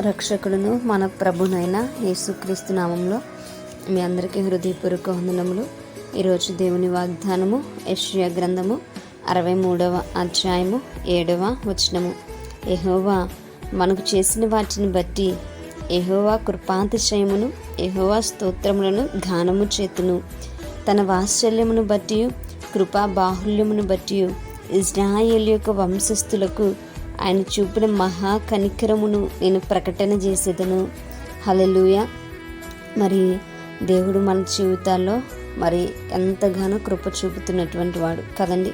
రక్షకుడును మన ప్రభునైన యేసుక్రీస్తు నామంలో మీ అందరికీ హృదయపూర్వక వందనములు. ఈరోజు దేవుని వాగ్దానము యెషయా గ్రంథము అరవై మూడవ అధ్యాయము ఏడవ వచనము. ఎహోవా మనకు చేసిన వాటిని బట్టి ఎహోవా కృపాతిశయమును ఎహోవా స్తోత్రములను గానము చేతును. తన వాత్సల్యమును బట్టి కృపా బాహుల్యమును బట్టి ఇజ్రాయేల్ యొక్క వంశస్థులకు ఆయన చూపిన మహా కనికరమును నేను ప్రకటన చేసేదను. హలలుయ మరి దేవుడు మన జీవితాల్లో మరి ఎంతగానో కృప చూపుతున్నటువంటి వాడు కదండి.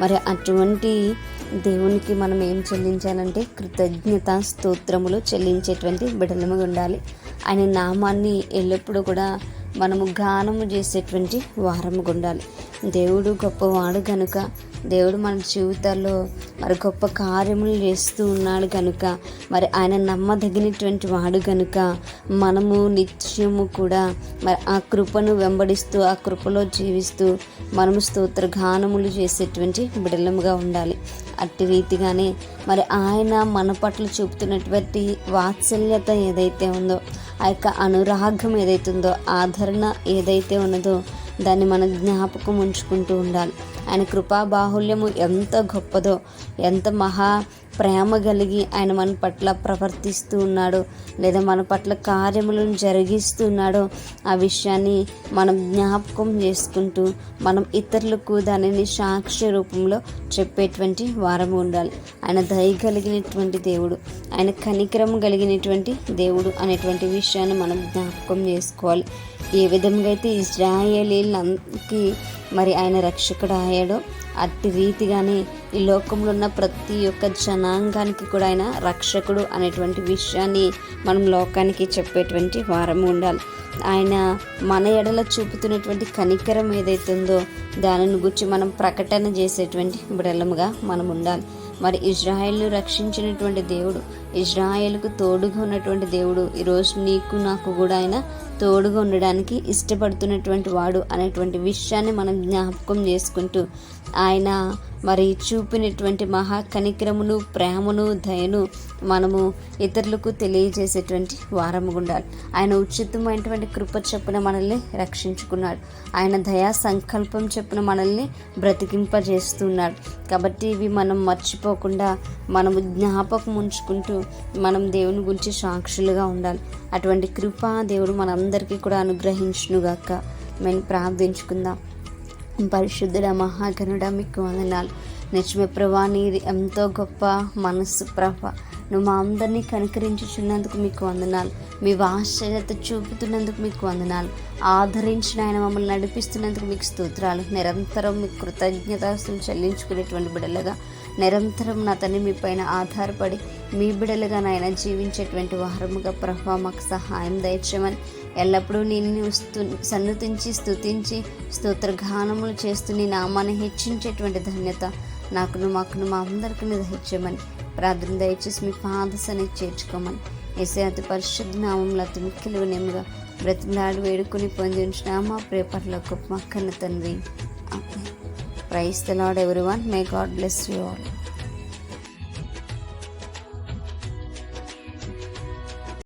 మరి అటువంటి దేవునికి మనం ఏం చెల్లించాలంటే కృతజ్ఞత స్తోత్రములు చెల్లించేటువంటి బిడలముగా ఉండాలి. ఆయన నామాన్ని ఎల్లప్పుడూ కూడా మనము గానము చేసేటువంటి వారముగా ఉండాలి. దేవుడు గొప్పవాడు కనుక దేవుడు మన జీవితాల్లో మరి గొప్ప కార్యములు చేస్తూ ఉన్నాడు కనుక మరి ఆయన నమ్మదగినటువంటి వాడు కనుక మనము నిత్యము కూడా మరి ఆ కృపను వెంబడిస్తూ ఆ కృపలో జీవిస్తూ మనము స్తోత్ర గానములు చేసేటువంటి బిడలముగా ఉండాలి. అట్టి రీతిగానే మరి ఆయన మన పట్ల చూపుతున్నటువంటి వాత్సల్యత ఏదైతే ఉందో ఆ యొక్క అనురాగం ఏదైతే ఉందో ఆదరణ ఏదైతే ఉన్నదో దాన్ని మన జ్ఞాపకం ఉంచుకుంటూ ఉండాలి. ఆయన కృపా బాహుల్యము ఎంత గొప్పదో ఎంత మహా ప్రేమ కలిగి ఆయన మన పట్ల ప్రవర్తిస్తూ ఉన్నాడో లేదా మన పట్ల కార్యములను జరిగిస్తున్నాడో ఆ విషయాన్ని మనం జ్ఞాపకం చేసుకుంటూ మనం ఇతరులకు దానిని సాక్ష్య రూపంలో చెప్పేటువంటి వారము ఉండాలి. ఆయన దయ కలిగినటువంటి దేవుడు ఆయన కనికరం కలిగినటువంటి దేవుడు అనేటువంటి విషయాన్ని మనం జ్ఞాపకం చేసుకోవాలి. ఏ విధంగా అయితే ఇజ్రాయేలీలకి మరి ఆయన రక్షకుడు అయ్యాడో. అట్టి రీతిగానే ఈ లోకంలో ఉన్న ప్రతి ఒక్క జనాంగానికి కూడా ఆయన రక్షకుడు అనేటువంటి విషయాన్ని మనం లోకానికి చెప్పేటువంటి వారం ఉండాలి. ఆయన మన ఎడల చూపుతున్నటువంటి కనికరం ఏదైతే ఉందో దానిని గురించి మనం ప్రకటన చేసేటువంటి బిడలముగా మనం ఉండాలి. మరి ఇజ్రాయెల్ను రక్షించినటువంటి దేవుడు ఇజ్రాయెల్కు తోడుగా ఉన్నటువంటి దేవుడు ఈరోజు నీకు నాకు కూడా ఆయన తోడుగా ఉండడానికి ఇష్టపడుతున్నటువంటి వాడు అనేటువంటి విషయాన్ని మనం జ్ఞాపకం చేసుకుంటూ ఆయన మరి చూపినటువంటి మహా కనిక్రమును ప్రేమను దయను మనము ఇతరులకు తెలియజేసేటువంటి వారము ఉండాలి ఆయన ఉచితమైనటువంటి కృప చెప్పున మనల్ని రక్షించుకున్నాడు. ఆయన దయా సంకల్పం చెప్పున మనల్ని బ్రతికింపజేస్తున్నాడు. కాబట్టి ఇవి మనం మర్చిపోకుండా మనము జ్ఞాపకం ఉంచుకుంటూ మనం దేవుని గురించి సాక్షులుగా ఉండాలి. అటువంటి కృప దేవుడు మనందరికీ కూడా అనుగ్రహించునుగాక. మేము ప్రార్థించుకుందాం. పరిశుద్ధుడ మహాగణుడ మీకు వందనాలు. నిజమే ప్రభా నీది ఎంతో గొప్ప మనస్సు ప్రభ. నువ్వు మా అందరినీ కనికరించుచున్నందుకు మీకు వందనాలు. మీ వాశ్చర్యత చూపుతున్నందుకు మీకు వందనాలు. ఆదరించిన ఆయన మమ్మల్ని నడిపిస్తున్నందుకు మీకు స్తోత్రాలు. నిరంతరం మీ కృతజ్ఞతాస్తులు చెల్లించుకునేటువంటి బిడలుగా నిరంతరం నా తని మీ పైన ఆధారపడి మీ బిడలుగా నాయన జీవించేటువంటి వారముగా ప్రభా మాకు సహాయం దయచేయమని ఎల్లప్పుడూ నిన్ను స్తు సన్నుతించి స్తుతించి స్తోత్రగానములు చేస్తూ నీ నామాన్ని హెచ్చించేటువంటి ధన్యత నాకును మాకును మా అందరికీ దయచేయమని ప్రార్థన దయచేసి మీ పాదసని చేర్చుకోమని. ఎసే అతి పరిశుద్ధ నామంలో అతి ముఖ్యులు నేముగా బ్రతిమలాడు వేడుకుని పొంది ఉంచిన మా ప్రేపర్లో గొప్ప మక్కన తండ్రి. Praise the Lord everyone may God bless you all.